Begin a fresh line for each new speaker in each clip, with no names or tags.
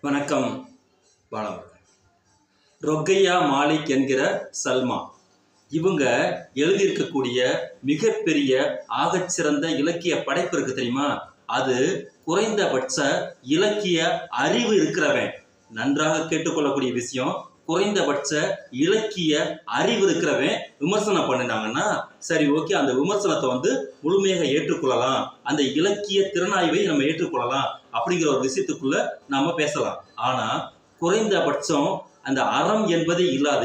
வணக்கம் பாலம் ரொக்கையா மாலிக் என்கிற சல்மா. இவங்க எழுதியிருக்கக்கூடிய மிகப்பெரிய ஆகச்சிறந்த இலக்கிய படைப்பு இருக்கு தெரியுமா? அது குறைந்தபட்ச இலக்கிய அறிவு இருக்கிறவன். நன்றாக கேட்டுக்கொள்ளக்கூடிய விஷயம் குறைந்தபட்ச இலக்கிய அறிவு இருக்கிறவன் விமர்சனம் பண்ணினாங்கன்னா சரி ஓகே அந்த விமர்சனத்தை வந்து முழுமையாக ஏற்றுக்கொள்ளலாம். அந்த இலக்கிய திறனாய்வை நம்ம ஏற்றுக்கொள்ளலாம் அப்படிங்கிற ஒரு விஷயத்துக்குள்ள நாம பேசலாம். ஆனா குறைந்தபட்சம் அந்த அறம் என்பதே இல்லாத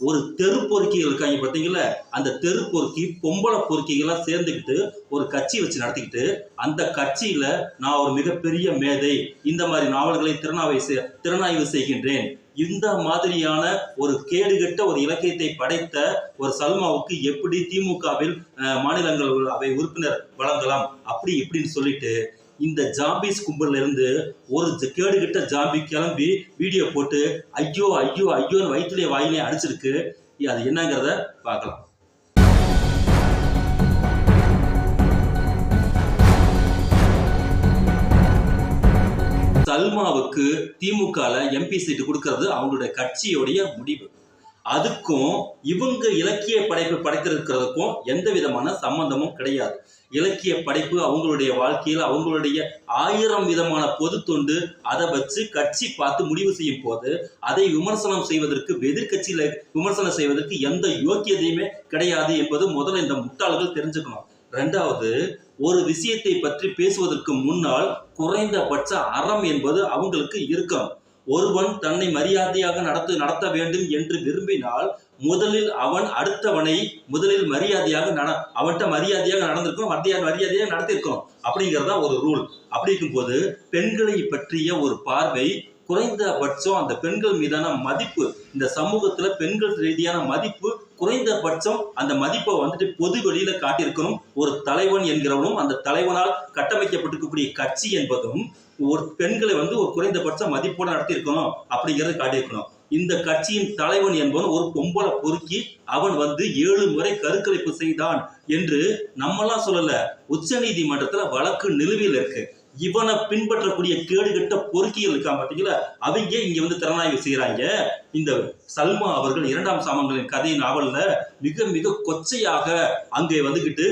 ஒரு தெரு பொறுக்கிகள் இருக்காங்க பார்த்தீங்களா அந்த தெரு பொறுக்கி பொம்பளை பொறுக்கிகளாக சேர்ந்துக்கிட்டு ஒரு கட்சி வச்சு நடத்திக்கிட்டு அந்த கட்சியில் நான் ஒரு மிகப்பெரிய மேதை இந்த மாதிரி நாவல்களை திறனாய்வு செய்- திறனாய்வு செய்கின்றேன். இந்த மாதிரியான ஒரு கேடுகட்ட ஒரு இலக்கியத்தை படைத்த ஒரு சல்மாவுக்கு எப்படி திமுகவில் மாநிலங்கள் அவை உறுப்பினர் வழங்கலாம்? அப்படி இப்படின்னு சொல்லிட்டு இந்த ஜாம்பிஸ் கும்பல்ல இருந்து ஒரு கேடு கிட்ட ஜாம்பி கிளம்பி வீடியோ போட்டு ஐயோ ஐயோ ஐயோன்னு வயிற்றுலேயே வாயிலே அடிச்சிருக்கு. அது என்னங்கிறத பார்க்கலாம். சல்மாவுக்கு திமுகல எம்பி சீட்டு கொடுக்கறது அவங்களுடைய கட்சியுடைய முடிவு. அதுக்கும் இவங்க இலக்கிய படைப்பு படைத்திருக்கிறதுக்கும் எந்த விதமான சம்பந்தமும் கிடையாது. இலக்கிய படைப்பு அவங்களுடைய வாழ்க்கையில் அவங்களுடைய ஆயிரம் விதமான பொது தொண்டு அதை வச்சு கட்சி பார்த்து முடிவு செய்யும் போது அதை விமர்சனம் செய்வதற்கு எதிர்கட்சியில விமர்சனம் செய்வதற்கு எந்த யோக்கியதையுமே கிடையாது என்பது முதல்ல இந்த முட்டாள்கள் தெரிஞ்சுக்கணும். ரெண்டாவது ஒரு விஷயத்தை பற்றி பேசுவதற்கு முன்னால் குறைந்தபட்ச அறம் என்பது அவங்களுக்கு இருக்கணும். ஒருவன் தன்னை மரியாதையாக நடத்து நடத்த வேண்டும் என்று விரும்பினால் முதலில் அவன் அடுத்தவனை முதலில் மரியாதையாக நட அவன்கிட்ட மரியாதையாக நடந்திருக்கணும் மத்திய மரியாதையாக நடத்திருக்கணும் அப்படிங்கிறதா ஒரு ரூல். அப்படி இருக்கும்போது பெண்களை பற்றிய ஒரு பார்வை குறைந்தபட்சம் அந்த பெண்கள் மீதான மதிப்பு இந்த சமூகத்துல பெண்கள் ரீதியான மதிப்பு குறைந்தபட்சம் அந்த மதிப்பை வந்துட்டு பொது வெளியில காட்டியிருக்கணும். ஒரு தலைவன் என்கிறவனும் அந்த தலைவனால் கட்டமைக்கப்பட்டிருக்கக்கூடிய கட்சி என்பதும் ஒரு பெண்களை வந்து ஒரு குறைந்தபட்ச மதிப்போட நடத்தியிருக்கணும் அப்படிங்கிறத காட்டியிருக்கணும். இந்த கட்சியின் தலைவன் என்பவன் ஒரு பொம்பளை பொறுக்கி அவன் வந்து ஏழு முறை கருக்கலைப்பு செய்தான் என்று நம்மெல்லாம் சொல்லல. உச்ச நீதிமன்றத்துல வழக்கு நிலுவையில் இருக்கு. இவனை பின்பற்றக்கூடிய கேடுகட்ட பொறுக்கிகள் இருக்கான் பாத்தீங்களா? அவங்க இங்க வந்து திறனாய்வு செய்யறாங்க இந்த சல்மா அவர்கள் இரண்டாம் சாமங்களின் கதை நாவல்ல மிக மிக கொச்சையாக அங்கே வந்துகிட்டு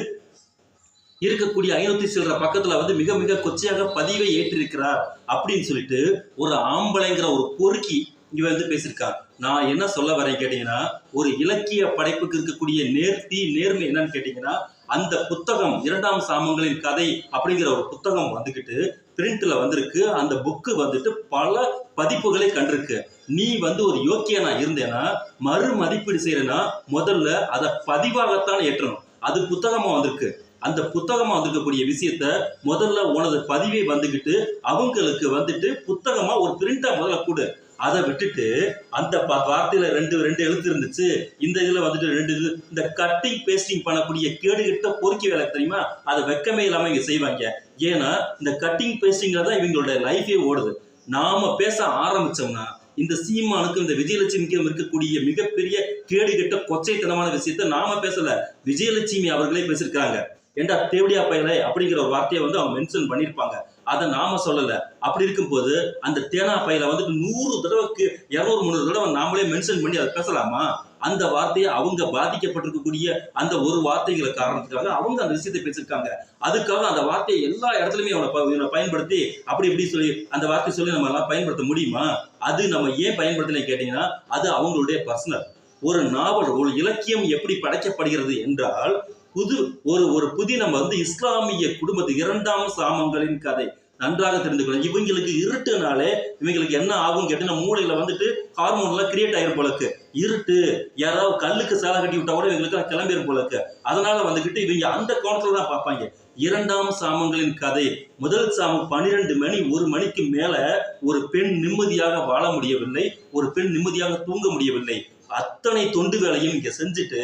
இருக்கக்கூடிய ஐநூத்தி சில்லற பக்கத்துல வந்து மிக மிக கொச்சையாக பதிவை ஏற்றிருக்கிறார் அப்படின்னு சொல்லிட்டு ஒரு ஆம்பளைங்கிற ஒரு பொறுக்கி இங்க வந்து பேசியிருக்கா. நான் என்ன சொல்ல வரேன் கேட்டீங்கன்னா ஒரு இலக்கிய படைப்புக்கு இருக்கக்கூடிய நேர்த்தி நேர்மை என்னன்னு கேட்டீங்கன்னா அந்த புத்தகம் இரண்டாம் சாமங்களின் கதை அப்படிங்கிற ஒரு புத்தகம் வந்துகிட்டு பிரிண்ட்ல வந்திருக்கு. அந்த புக்கு வந்துட்டு பல பதிப்புகளை கண்டிருக்கு. நீ வந்து ஒரு யோக்கியனா இருந்தேன்னா மறு மதிப்பீடு செய்யறேன்னா முதல்ல அதை பதிவாகத்தான் ஏற்றணும். அது புத்தகமா வந்திருக்கு. அந்த புத்தகமா வந்திருக்கக்கூடிய விஷயத்த முதல்ல உனது பதிவை வந்துகிட்டு அவங்களுக்கு வந்துட்டு புத்தகமா ஒரு பிரிண்டா முதல்ல கொடு. அதை விட்டுட்டு அந்த ப- வார்த்தையில ரெண்டு ரெண்டு எழுத்து இருந்துச்சு. இந்த இதுல வந்துட்டு ரெண்டு இது. இந்த கட்டிங் பேஸ்டிங் பண்ணக்கூடிய கேடுகிட்ட பொறுக்கி வேலை தெரியுமா? அதை வெக்கமே இல்லாம இங்க செய்வாங்க. ஏன்னா இந்த கட்டிங் பேஸ்டிங்ல தான் இவங்களோட லைஃபே ஓடுது. நாம பேச ஆரம்பிச்சோம்னா இந்த சீமானுக்கும் இந்த விஜயலட்சுமிக்கும் இருக்கக்கூடிய மிகப்பெரிய கேடுகெட்ட கொச்சைத்தனமான விஷயத்த நாம பேசல. விஜயலட்சுமி அவர்களே பேசியிருக்காங்க ஏண்டா தேவடியா பயலே அப்படிங்கிற ஒரு வார்த்தையை வந்து அவங்க மென்ஷன் பண்ணியிருப்பாங்க. அதை நாம சொல்லல. அப்படி இருக்கும்போது அந்த தேனா பையில வந்துட்டு நூறு தடவைக்கு இரநூறு முந்நூறு தடவை நாமளே மென்ஷன் பண்ணி அதை பேசலாமா? அந்த வார்த்தையை அவங்க பாதிக்கப்பட்டிருக்கக்கூடிய அந்த ஒரு வார்த்தைகளை காரணத்துக்காக அவங்க அந்த விஷயத்தை பேசியிருக்காங்க. அதுக்காக அந்த வார்த்தையை எல்லா இடத்துலையுமே அவனை ப- பயன்படுத்தி அப்படி இப்படி சொல்லி அந்த வார்த்தை சொல்லி நம்ம எல்லாம் பயன்படுத்த முடியுமா? அது நம்ம ஏன் பயன்படுத்தலை கேட்டீங்கன்னா அது அவங்களுடைய பர்சனல் ஒரு நாவல் ஒரு இலக்கியம் எப்படி படைக்கப்படுகிறது என்றால் புது ஒரு ஒரு புதினம் வந்து இஸ்லாமிய குடும்பத்து இரண்டாம் சாமங்களின் கதை நன்றாக தெரிந்துக்கணும் இவங்களுக்கு இருட்டுனாலே இவங்களுக்கு என்ன ஆகும் கேட்டீங்கன்னா மூளையில வந்துட்டு ஹார்மோன் எல்லாம் கிரியேட் ஆயிரும் போலக்கு இருட்டு யாராவது கல்லுக்கு சேலை கட்டி விட்டா கூட இவங்களுக்கு கிளம்பிடும் போலக்கு அதனால வந்துகிட்டு இவங்க அந்த கோணத்துல தான் பார்ப்பாங்க. இரண்டாம் சாமங்களின் கதை முதல் சாமம் பன்னிரெண்டு மணி ஒரு மணிக்கு மேல ஒரு பெண் நிம்மதியாக வாழ முடியவில்லை ஒரு பெண் நிம்மதியாக தூங்க முடியவில்லை. அத்தனை தொண்டு வேலையும் இங்க செஞ்சுட்டு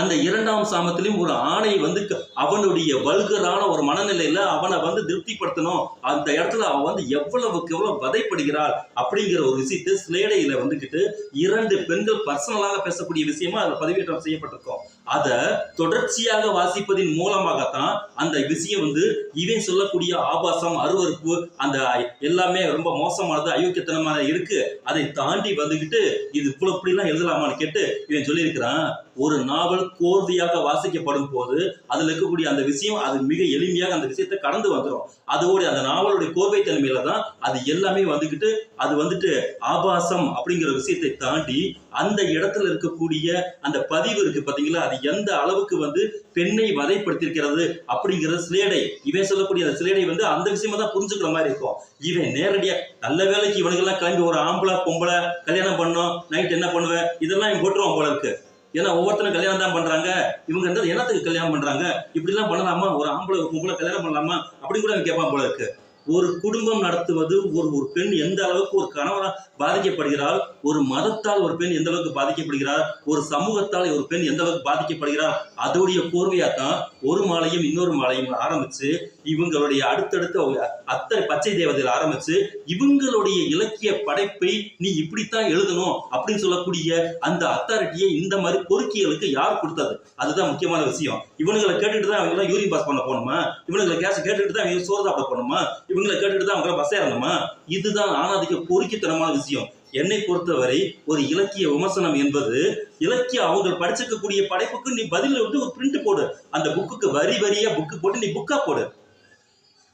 அந்த இரண்டாம் சாமத்திலையும் ஒரு ஆணை வந்து அவனுடைய வல்கரான ஒரு மனநிலையில அவனை வந்து திருப்திப்படுத்தணும். அந்த இடத்துல அவன் வந்து எவ்வளவுக்கு எவ்வளவு வதைப்படுகிறாள் அப்படிங்கிற ஒரு விஷயத்தை சிலேடையில வந்துகிட்டு இரண்டு பெண்கள் பர்சனலாக பேசக்கூடிய விஷயமா அதுல பதிவேற்றம் செய்யப்பட்டிருக்கும். அதை தொடர்ச்சியாக வாசிப்பதின் மூலமாகத்தான் அந்த விஷயம் வந்து இவன் சொல்லக்கூடிய ஆபாசம் அருவருப்பு அந்த எல்லாமே ரொம்ப மோசமானது அயோக்கியத்தனமான இருக்கு. அதை தாண்டி வந்துக்கிட்டு இது இவ்வளோ இப்படிலாம் எழுதலாமான்னு கேட்டு இவன் சொல்லியிருக்கிறான் ஒரு நாவல் கோர்வையாக வாசிக்கப்படும் போது அதில் இருக்கக்கூடிய அந்த விஷயம் அது மிக எளிமையாக அந்த விஷயத்தை கடந்து வந்துடும் அதோட அந்த நாவலுடைய கோர்வை தன்மையில தான் அது எல்லாமே வந்துக்கிட்டு அது வந்துட்டு ஆபாசம் அப்படிங்கிற விஷயத்தை தாண்டி அந்த இடத்துல இருக்கக்கூடிய அந்த பதிவு இருக்கு பார்த்தீங்களா அது எந்த அளவுக்கு வந்து பெண்ணை வதைப்படுத்திருக்கிறது அப்படிங்கிற சிலேடை இவன் சொல்லக்கூடிய அந்த சிலேடை வந்து அந்த விஷயமா தான் புரிஞ்சுக்கிற மாதிரி இருக்கும். இவன் நேரடியா நல்ல வேலைக்கு இவனுக்கெல்லாம் கிளம்பி ஒரு ஆம்பளை பொம்பளை கல்யாணம் பண்ணோம் நைட் என்ன பண்ணுவேன் இதெல்லாம் இவன் போட்டுருவான் போல இருக்கு. ஏன்னா ஒவ்வொருத்தரும் கல்யாணம் தான் பண்றாங்க. இவங்க இருந்தால் என்னத்துக்கு கல்யாணம் பண்றாங்க? இப்படிலாம் பண்ணலாமா? ஒரு ஆம்பளை பொம்பளை கல்யாணம் பண்ணலாமா? அப்படின்னு கூட அவன் கேட்பான் போல இருக்கு. ஒரு குடும்பம் நடத்துவது ஒரு ஒரு பெண் எந்த அளவுக்கு ஒரு கணவனா பாதிக்கப்படுகிறாள் ஒரு மதத்தால் ஒரு பெண் எந்த அளவுக்கு பாதிக்கப்படுகிறார் ஒரு சமூகத்தால் ஒரு பெண் எந்த அளவுக்கு பாதிக்கப்படுகிறார் அதோடைய கோர்வையாத்தான் ஒரு மாலையும் இன்னொரு மாலையும் ஆரம்பிச்சு இவங்களுடைய அடுத்தடுத்த அத்தனை பச்சை தேவதையில் ஆரம்பிச்சு இவங்களுடைய இலக்கிய படைப்பை நீ இப்படித்தான் எழுதணும் அப்படின்னு சொல்லக்கூடிய அந்த அத்தாரிட்டியை இந்த மாதிரி பொறுக்கிகளுக்கு யார் கொடுத்தது? அதுதான் முக்கியமான விஷயம். இவனுங்களை கேட்டுட்டு தான் அவங்க யூரின் பாஸ் பண்ண போகணுமா? இவனுங்களை கேஸ் கேட்டுட்டு தான் அவங்க சோறு சாப்பிட போகணுமா? இவங்களை கேட்டுட்டு தான் அவங்கள பஸ் ஏறணுமா இதுதான் ஆணாதிக்க பொறுக்கித்தனமான விஷயம். என்னை பொறுத்தவரை ஒரு இலக்கிய விமர்சனம் என்பது இலக்கிய அவங்க படிச்சிருக்கக்கூடிய படைப்புக்கு நீ பதில் வந்து ஒரு பிரிண்ட் போடு. அந்த புக்குக்கு வரி வரியா புக்கு போட்டு நீ புக்கா போடு.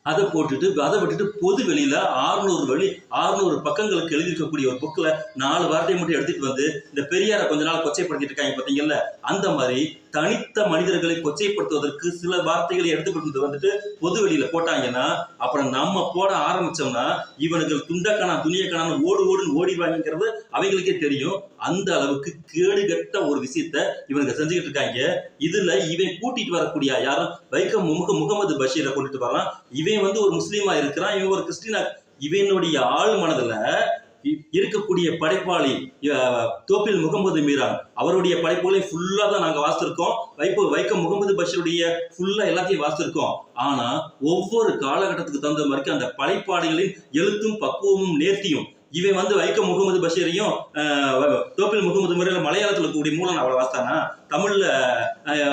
அதை போட்டுட்டு அதை விட்டுட்டு பொது வெளியில ஆறுநூறு வழி ஆறுநூறு பக்கங்களுக்கு எழுதியிருக்கக்கூடிய ஒரு புக்ல நாலு வார்த்தையை மட்டும் எடுத்துட்டு வந்து இந்த பெரியாரை கொஞ்ச நாள் கொச்சைப்படுத்திட்டு இருக்காங்க பார்த்தீங்கல்ல? அந்த மாதிரி தனித்த மனிதர்களை கொச்சைப்படுத்துவதற்கு சில வார்த்தைகளை எடுத்துக்கொண்டு வந்துட்டு பொது வெளியில போட்டாங்கன்னா அப்புறம் நம்ம போட ஆரம்பிச்சோம்னா இவனுக்கு துண்டக்கணா துணியக்கான ஓடு ஓடுன்னு ஓடிவாங்கிறது அவங்களுக்கே தெரியும். அந்த அளவுக்கு கேடுகட்ட ஒரு விஷயத்த இவனுக்கு செஞ்சுக்கிட்டு இருக்காங்க. இதுல இவன் கூட்டிட்டு வரக்கூடிய யாரும் வைக்கம் முக முகமது பஷீரை கொண்டுட்டு வரான் இவன் வந்து ஒரு முஸ்லீமா இருக்கிறான். இவன் ஒரு கிறிஸ்டினா. இவனுடைய ஆள் மனதுல இருக்கக்கூடிய படைப்பாளி அஹ், தோப்பில் முகமது மீரான். அவருடைய படைப்புகளை ஃபுல்லாக தான் நாங்க வாசித்திருக்கோம். வைப்பு வைக்க முகமது பஷருடைய ஃபுல்லா எல்லாத்தையும் வாசித்திருக்கோம். ஆனா ஒவ்வொரு காலகட்டத்துக்கு தகுந்த மாதிரி அந்த படைப்பாளிகளின் எழுத்தும் பக்குவமும் நேர்த்தியும் இவன் வந்து வைக்கம் முகமது பஷீரையும் டோப்பில் தோப்பில் முகமது முறையில் மலையாளத்தில் இருக்கக்கூடிய மூலம் அவ்வளோ வாசித்தானா? தமிழில்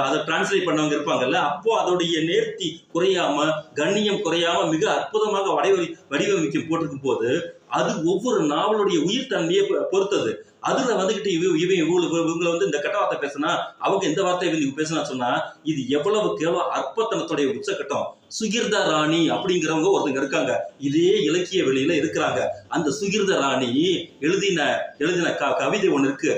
அதை டிரான்ஸ்லேட் பண்ணவங்க இருப்பாங்கல்ல அப்போ அதோடைய நேர்த்தி குறையாம கண்ணியம் குறையாம மிக அற்புதமாக வடிவமை வடிவமைக்கும் போட்டிருக்கும் போது அது ஒவ்வொரு நாவலுடைய உயிர் தன்மையை பொறுத்தது. அதுல வந்துகிட்டு இவ இவன் இவங்களுக்கு இவங்களை வந்து இந்த கெட்ட வார்த்தை பேசினா அவங்க எந்த வார்த்தை இவங்க பேசினா சொன்னா இது எவ்வளவுக்கு எவ்வளவு அற்பத்தனத்துடைய உச்சக்கட்டம். சுகிர்தா ராணி அப்படிங்கிறவங்க ஒருத்தங்க இருக்காங்க. இதே இலக்கிய வெளியில இருக்கிறாங்க. அந்த சுகிர்த ராணி எழுதின எழுதின க கவிதை ஒண்ணு இருக்கு.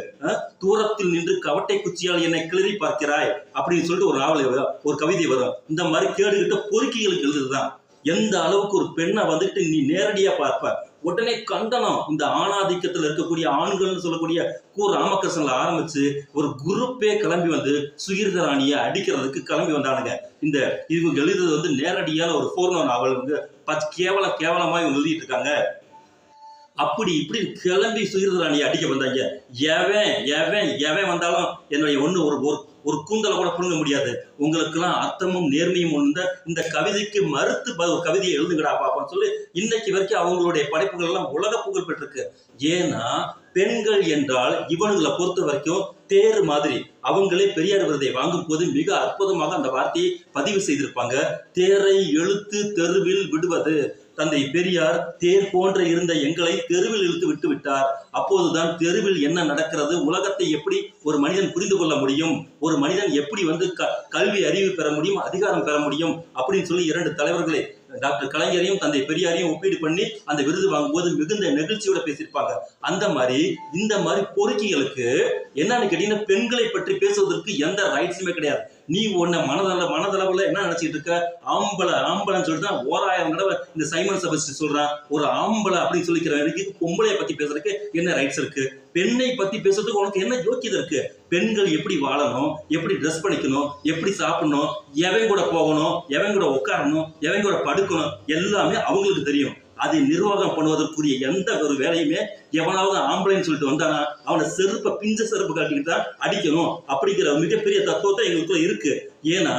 தூரத்தில் நின்று கவட்டை குச்சியால் என்னை கிளறி பார்க்கிறாய் அப்படின்னு சொல்லிட்டு ஒரு நாவல் வரும், ஒரு கவிதை வரும். இந்த மாதிரி கேடுகிட்ட பொறுக்கிகளுக்கு எழுதுதான் எந்த அளவுக்கு ஒரு பெண்ணை வந்துட்டு நீ நேரடியா பார்ப்ப? உடனே கண்டனம். இந்த ஆணாதிக்கத்துல இருக்கக்கூடிய ஆண்கள்னு சொல்லக்கூடிய கு. ராமகிருஷ்ணன்ல ஆரம்பிச்சு ஒரு குரூப்பே கிளம்பி வந்து சுகிர்த ராணியை அடிக்கிறதுக்கு கிளம்பி வந்தானுங்க. இந்த இவங்க எழுதுறது வந்து நேரடியான ஒரு போர்னோ நாவல் வந்து பச்ச கேவல கேவலமா இவங்க எழுதிட்டு இருக்காங்க. அப்படி இப்படி கிளம்பி சுகிர்த அடிக்க வந்தாங்க எவன் எவன் எவன் வந்தாலும் என்னுடைய ஒண்ணு ஒரு ஒரு கூந்தலை கூட புழுங்க முடியாது. உங்களுக்கெல்லாம் அர்த்தமும் நேர்மையும் உணர்ந்த இந்த கவிதைக்கு மறுத்து ஒரு கவிதையை எழுதுங்கடா பாப்பான்னு சொல்லி இன்னைக்கு வரைக்கும் அவங்களுடைய படைப்புகள் எல்லாம் உலக புகழ் பெற்றிருக்கு. ஏன்னா பெண்கள் என்றால் இவனுங்களை பொறுத்த வரைக்கும் தேர் மாதிரி. அவங்களே பெரியார் விருதை வாங்கும் போது மிக அற்புதமாக அந்த வார்த்தையை பதிவு செய்திருப்பாங்க. தேரை எழுத்து தெருவில் விடுவது. தந்தை பெரியார் தேர் போன்ற இருந்த எங்களை தெருவில் இழுத்து விட்டு விட்டார். அப்போதுதான் தெருவில் என்ன நடக்கிறது? உலகத்தை எப்படி ஒரு மனிதன் புரிந்து கொள்ள முடியும்? ஒரு மனிதன் எப்படி வந்து க- கல்வி அறிவு பெற முடியும்? அதிகாரம் பெற முடியும்? அப்படின்னு சொல்லி இரண்டு தலைவர்களே டாக்டர் கலைஞரையும் தந்தை பெரியாரையும் ஒப்பீடு பண்ணி அந்த விருது வாங்கும்போது மிகுந்த நெகிழ்ச்சியோட பேசியிருப்பாங்க. அந்த மாதிரி இந்த மாதிரி பொறுக்கிகளுக்கு என்னன்னு கேட்டீங்கன்னா பெண்களை பற்றி பேசுவதற்கு எந்த ரைட்ஸுமே கிடையாது. நீ உன்னை மனதள மனதளவுல என்ன நினைச்சிட்டு இருக்க? ஆம்பளை ஆம்பளைன்னு சொல்லிட்டு தான் ஓராயிரம் தடவை இந்த சைமன் சபஸ்டி சொல்றான். ஒரு ஆம்பளை அப்படின்னு சொல்லிக்கிற வரைக்கும் பொம்பளைய பத்தி பேசுறதுக்கு என்ன ரைட்ஸ் இருக்கு? பெண்ணை பத்தி பேசுறதுக்கு உனக்கு என்ன யோக்கியதை இருக்கு? பெண்கள் எப்படி வாழணும்? எப்படி ட்ரெஸ் பண்ணிக்கணும்? எப்படி சாப்பிடணும்? எவன் கூட போகணும்? எவன் கூட உட்காரணும்? எவன் கூட படுக்கணும்? எல்லாமே அவங்களுக்கு தெரியும். அதை நிர்வாகம் பண்ணுவதற்குரிய எந்த ஒரு வேலையுமே எவனாவது ஆம்பளைன்னு சொல்லிட்டு வந்தானா அவனை செருப்பை பிஞ்ச செருப்பு காட்டிக்கிட்டு தான் அடிக்கணும் அப்படிங்கிற மிகப்பெரிய தத்துவத்தை எங்களுக்குள்ள இருக்கு. ஏன்னா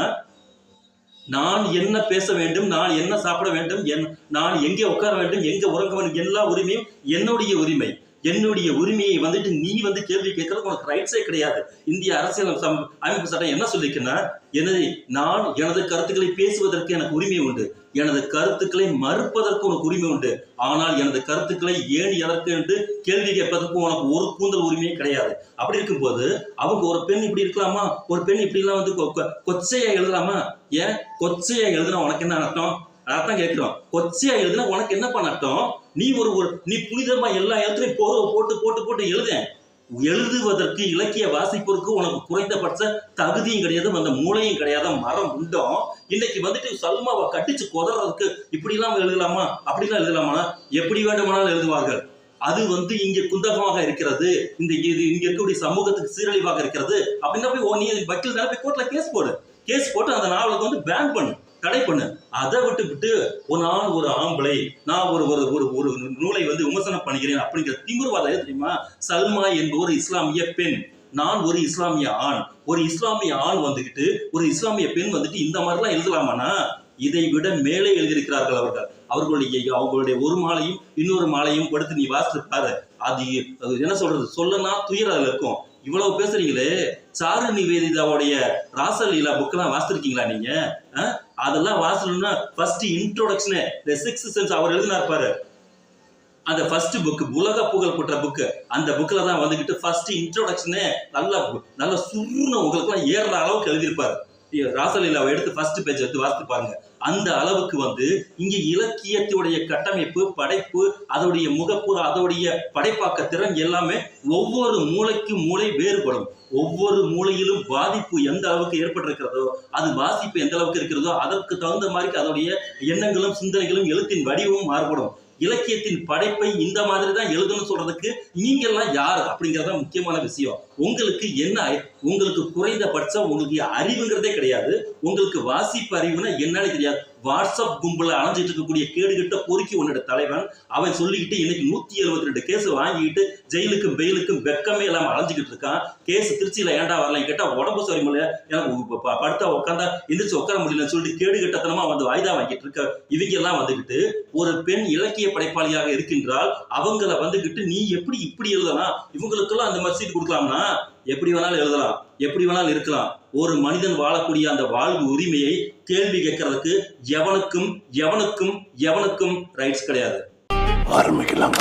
நான் என்ன பேச வேண்டும் நான் என்ன சாப்பிட வேண்டும் என் நான் எங்கே உட்கார வேண்டும் எங்கே உறங்க வேண்டும் எல்லா உரிமையும் என்னுடைய உரிமை. என்னுடைய உரிமையை வந்துட்டு நீ வந்து கேள்வி கேட்கறது உனக்கு ரைட்ஸே கிடையாது. இந்திய அரசியல் அமைப்பு சட்டம் என்ன சொல்லிருக்குன்னா எனது நான் எனது கருத்துக்களை பேசுவதற்கு எனக்கு உரிமை உண்டு. எனது கருத்துக்களை மறுப்பதற்கு உனக்கு உரிமை உண்டு. ஆனால் எனது கருத்துக்களை ஏன் எதற்கு என்று கேள்வி கேட்பதற்கு உனக்கு ஒரு கூந்தல் உரிமையே கிடையாது. அப்படி இருக்கும்போது அவங்க ஒரு பெண் இப்படி இருக்கலாமா? ஒரு பெண் இப்படிலாம் வந்து கொ- கொச்சையா எழுதலாமா? ஏன்? கொச்சையா எழுதுனா உனக்கு என்ன அர்த்தம்? அதான் கேட்கிறோம். கொச்சையா எழுதுனா உனக்கு என்ன பண்ண அர்த்தம்? நீ ஒரு ஒரு நீ புனிதமா எல்லா எழுத்துலையும் போர்வை போட்டு போட்டு போட்டு எழுத. எழுதுவதற்கு இலக்கிய வாசிப்பதற்கு உனக்கு குறைந்தபட்ச தகுதியும் கிடையாது அந்த மூளையும் கிடையாது மரம் உண்டும் இன்னைக்கு வந்துட்டு சல்மாவை கட்டிச்சு கொதறதுக்கு இப்படிலாம் எழுதலாமா? அப்படிலாம் எழுதலாமா? எப்படி வேண்டுமானாலும் எழுதுவார்கள். அது வந்து இங்க குந்தகமாக இருக்கிறது. இந்த இது இங்க இருக்கக்கூடிய சமூகத்துக்கு சீரழிவாக இருக்கிறது. அப்படின்னா போய் ஓ, நீ வக்கீல் தானே போய் கோர்ட்ல கேஸ் போடு. கேஸ் போட்டு அந்த நாவலுக்கு வந்து பேன் பண்ணு. தடை பண்ணு. அதை விட்டு விட்டு ஒரு நாள் ஒரு ஆம்பளை நான் ஒரு ஒரு ஒரு ஒரு நூலை வந்து விமர்சனம் பண்ணுகிறேன் அப்படிங்கிற திமிர்வாதம் தெரியுமா? சல்மா என்பவர் இஸ்லாமிய பெண். நான் ஒரு இஸ்லாமிய ஆண். ஒரு இஸ்லாமிய ஆண் வந்துகிட்டு ஒரு இஸ்லாமிய பெண் வந்துட்டு இந்த மாதிரிலாம் எழுதலாமானா இதை விட மேலே எழுதியிருக்கிறார்கள் அவர்கள். அவர்களுடைய அவங்களுடைய ஒரு மாலையும் இன்னொரு மாலையும் படுத்து நீ வாசித்து பாரு. அது அது என்ன சொல்றது? சொல்லனா துயர் அதுல இருக்கும். இவ்வளவு பேசுறீங்களே? சாரு நிவேதிதாவுடைய ராசலீலா புக்கெல்லாம் வாசிச்சிருக்கீங்களா நீங்க? அதெல்லாம் வாசணும்னா ஃபர்ஸ்ட் இன்ட்ரோடக்ஷனே இந்த சிக்ஸ் சென்ஸ் அவர் எழுதினா இருப்பாரு அந்த ஃபர்ஸ்ட் புக் உலக புகழ் பெற்ற புக் அந்த புக்ல தான் வந்துகிட்டு ஃபர்ஸ்ட் இன்ட்ரோடக்ஷனே நல்லா நல்ல சுருன்னு உங்களுக்குலாம் ஏறுற அளவுக்கு எழுதியிருப்பாரு. ராசலீலாவை எடுத்து ஃபர்ஸ்ட் பேஜ் எடுத்து வாசித்து பாருங்க. அந்த அளவுக்கு வந்து இங்க இலக்கியத்துடைய கட்டமைப்பு படைப்பு அதோடைய முகப்பு அதோடைய படைப்பாக்க திறன் எல்லாமே ஒவ்வொரு மூளைக்கு மூளை வேறுபடும். ஒவ்வொரு மூலையிலும் பாதிப்பு எந்த அளவுக்கு ஏற்பட்டிருக்கிறதோ அது வாசிப்பு எந்த அளவுக்கு இருக்கிறதோ அதற்கு தகுந்த மாதிரி அதோடைய எண்ணங்களும் சிந்தனைகளும் எழுத்தின் வடிவமும் மாறுபடும். இலக்கியத்தின் படைப்பை இந்த மாதிரி தான் எழுதணும்னு சொல்றதுக்கு நீங்க எல்லாம் யார் அப்படிங்கறத முக்கியமான விஷயம். உங்களுக்கு என்ன உங்களுக்கு குறைந்தபட்சம் உங்களுக்கு அறிவுங்கிறதே கிடையாது. உங்களுக்கு வாசிப்பு அறிவுனா என்னன்னு தெரியாது. வாட்ஸ்அப் கும்பல அலைஞ்சிட்டு இருக்கக்கூடிய கேடுகிட்ட பொறுக்கி உன்னோட தலைவன். அவன் சொல்லிக்கிட்டு இன்னைக்கு நூத்தி எழுபத்தி ரெண்டு கேஸ் வாங்கிட்டு ஜெயிலுக்கும் பெயிலுக்கும் வெக்கமே இல்லாம அலைஞ்சிக்கிட்டு இருக்கான். கேஸ் திருச்சியில ஏன்டா வரலாம் கேட்டா உடம்பு சரி முடியல எனக்கு படுத்தா உட்காந்தா எந்திரிச்சு உட்கார முடியலன்னு சொல்லிட்டு கேடு கட்டத்தனமா வந்து வாய்தா வாங்கிட்டு இருக்க இவங்க எல்லாம் வந்துகிட்டு ஒரு பெண் இலக்கிய படைப்பாளியாக இருக்கின்றால் அவங்கள வந்துகிட்டு நீ எப்படி இப்படி எழுதலாம்? இவங்களுக்கெல்லாம் அந்த மாதிரி சீட் கொடுக்கலாம்னா எப்படி வேணாலும் எழுதலாம் எப்படி வேணாலும் இருக்கலாம். ஒரு மனிதன் வாழக்கூடிய அந்த வாழ்வு உரிமையை கேள்வி கேட்கறதுக்கு எவனுக்கும் எவனுக்கும் எவனுக்கும் ரைட்ஸ் கிடையாது.
ஆரம்பிக்கலாம்.